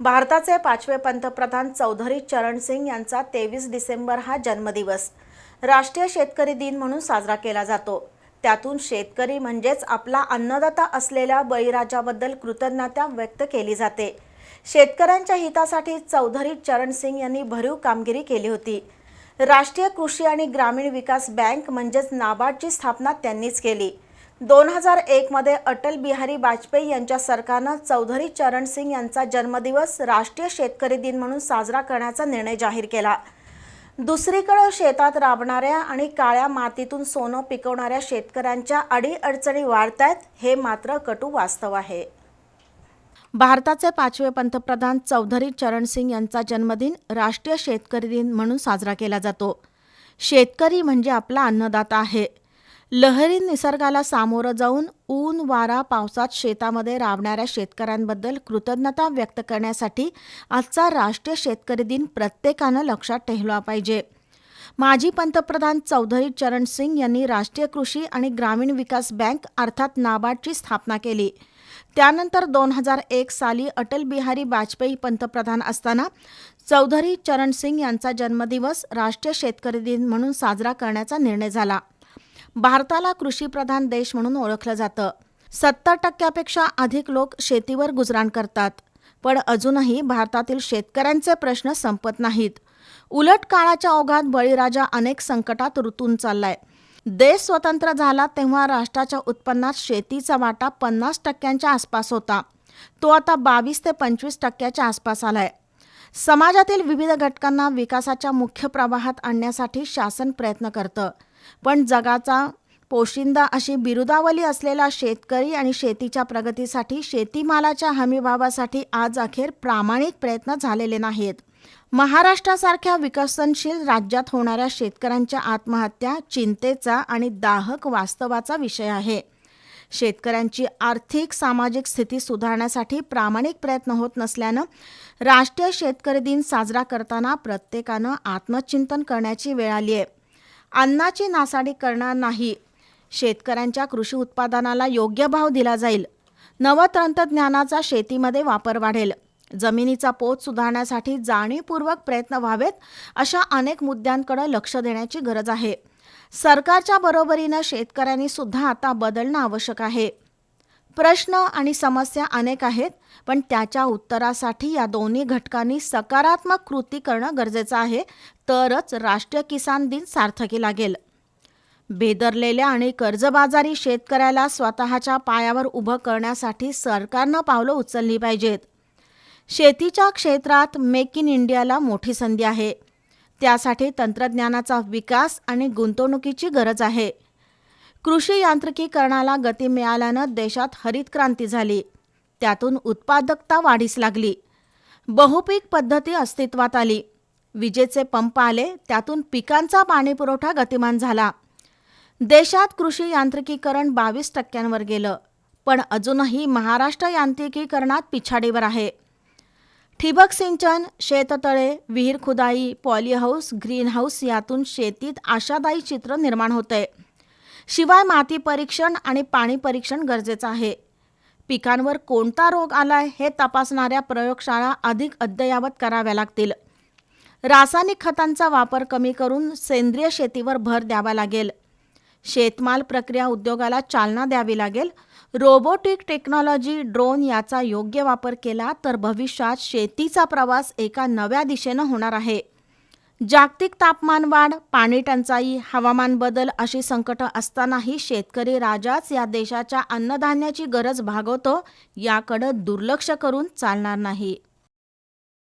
भारताचे पाचवे पंतप्रधान चौधरी चरण सिंग यांचा तेवीस डिसेंबर हा जन्मदिवस. राष्ट्रीय शेतकरी दिन म्हणून साजरा केला जातो. त्यातून शेतकरी म्हणजेच आपला अन्नदाता असलेल्या बळीराजाबद्दल कृतज्ञता व्यक्त केली जाते. शेतकऱ्यांच्या हितासाठी चौधरी चरण सिंग यांनी भरीव कामगिरी केली होती. राष्ट्रीय कृषी आणि ग्रामीण विकास बँक म्हणजेच नाबार्डची स्थापना त्यांनीच केली. दोन हजार एकमध्ये अटल बिहारी वाजपेयी यांच्या सरकारनं चौधरी चरण सिंग यांचा जन्मदिवस राष्ट्रीय शेतकरी दिन म्हणून साजरा करण्याचा निर्णय जाहीर केला. दुसरीकडे शेतात राबणाऱ्या आणि काळ्या मातीतून सोनं पिकवणाऱ्या शेतकऱ्यांच्या अडीअडचणी वाढत आहेत हे मात्र कटू वास्तव आहे. भारताचे पाचवे पंतप्रधान चौधरी चरण सिंग यांचा जन्मदिन राष्ट्रीय शेतकरी दिन म्हणून साजरा केला जातो. शेतकरी म्हणजे आपला अन्नदाता आहे. लहरी निसर्गाला सामोरं जाऊन ऊन वारा पावसात शेतामध्ये राबणाऱ्या शेतकऱ्यांबद्दल कृतज्ञता व्यक्त करण्यासाठी आजचा राष्ट्रीय शेतकरी दिन प्रत्येकानं लक्षात ठेवला पाहिजे. माजी पंतप्रधान चौधरी चरण सिंग यांनी राष्ट्रीय कृषी आणि ग्रामीण विकास बँक अर्थात नाबार्डची स्थापना केली. त्यानंतर दोन हजार एक साली अटल बिहारी वाजपेयी पंतप्रधान असताना चौधरी चरण सिंग यांचा जन्मदिवस राष्ट्रीय शेतकरी दिन म्हणून साजरा करण्याचा निर्णय झाला. भारताला कृषीप्रधान देश म्हणून ओळखलं जातं. सत्तर टक्क्यापेक्षा अधिक लोक शेतीवर गुजराण करतात. पण अजूनही भारतातील शेतकऱ्यांचे प्रश्न संपत नाहीत. उलट काळाच्या ओघात बळीराजा अनेक संकटात ऋतून चाललाय. देश स्वतंत्र झाला तेव्हा राष्ट्राच्या उत्पन्नात शेतीचा वाटा पन्नास टक्क्यांच्या आसपास होता. तो आता बावीस ते पंचवीस टक्क्याच्या आसपास आलाय. समाजातील विविध घटकांना विकासाच्या मुख्य प्रवाहात आणण्यासाठी शासन प्रयत्न करतं. पण जगाचा पोशिंदा अशी बिरुदावली असलेला शेतकरी आणि शेतीच्या प्रगतीसाठी शेतीमालाच्या हमीभावासाठी आज अखेर प्रामाणिक प्रयत्न झालेले नाहीत. महाराष्ट्रासारख्या विकसनशील राज्यात होणाऱ्या शेतकऱ्यांच्या आत्महत्या चिंतेचा आणि दाहक वास्तवाचा विषय आहे. शेतकऱ्यांची आर्थिक सामाजिक स्थिती सुधारण्यासाठी प्रामाणिक प्रयत्न होत नसल्यानं राष्ट्रीय शेतकरी दिन साजरा करताना प्रत्येकानं आत्मचिंतन करण्याची वेळ आली आहे अन्नाची नासाडी करणार नाही. शेतकऱ्यांच्या कृषी उत्पादनाला योग्य भाव दिला जाईल. नवतंत्रज्ञानाचा शेतीमध्ये वापर वाढेल. जमिनीचा पोत सुधारण्यासाठी जाणीवपूर्वक प्रयत्न व्हावेत अशा अनेक मुद्द्यांकडे लक्ष देण्याची गरज आहे. सरकारच्या बरोबरीनं शेतकऱ्यांनी सुद्धा आता बदलणं आवश्यक आहे. प्रश्न आणि समस्या अनेक आहेत पण त्याच्या उत्तरासाठी या दोन्ही घटकांनी सकारात्मक कृती करणं गरजेचं आहे तरच राष्ट्रीय किसान दिन सार्थकी लागेल. बेदरलेल्या आणि कर्जबाजारी शेतकऱ्याला स्वतःच्या पायावर उभं करण्यासाठी सरकारनं पावलं उचलली पाहिजेत. शेतीच्या क्षेत्रात मेक इन इंडियाला मोठी संधी आहे. त्यासाठी तंत्रज्ञानाचा विकास आणि गुंतवणुकीची गरज आहे. कृषी यांत्रिकीकरणाला गती मिळाल्यानं देशात हरित क्रांती झाली. त्यातून उत्पादकता वाढीस लागली. बहुपीक पद्धती अस्तित्वात आली. विजेचे पंप आले त्यातून पिकांचा पाणीपुरवठा गतिमान झाला. देशात कृषी यांत्रिकीकरण बावीस टक्क्यांवर गेलं पण अजूनही महाराष्ट्र यांत्रिकीकरणात पिछाडीवर आहे. ठिबक सिंचन शेततळे विहीर खुदाई पॉलीहाऊस ग्रीन हाऊस यातून शेतीत आशादायी चित्र निर्माण होतंय. शिवाय माती परीक्षण आणि पाणी परीक्षण गरजेचं आहे. पिकांवर कोणता रोग आलाय हे तपासणाऱ्या प्रयोगशाळा अधिक अद्ययावत कराव्या लागतील. रासायनिक खतांचा वापर कमी करून सेंद्रिय शेतीवर भर द्यावा लागेल. शेतमाल प्रक्रिया उद्योगाला चालना द्यावी लागेल. रोबोटिक टेक्नॉलॉजी ड्रोन याचा योग्य वापर केला तर भविष्यात शेतीचा प्रवास एका नव्या दिशेनं होणार आहे. जागतिक तापमानवाढ पाणी टंचाई हवामान बदल अशी संकटं असतानाही शेतकरी राजाच या देशाच्या अन्नधान्याची गरज भागवतो याकडं दुर्लक्ष करून चालणार नाही.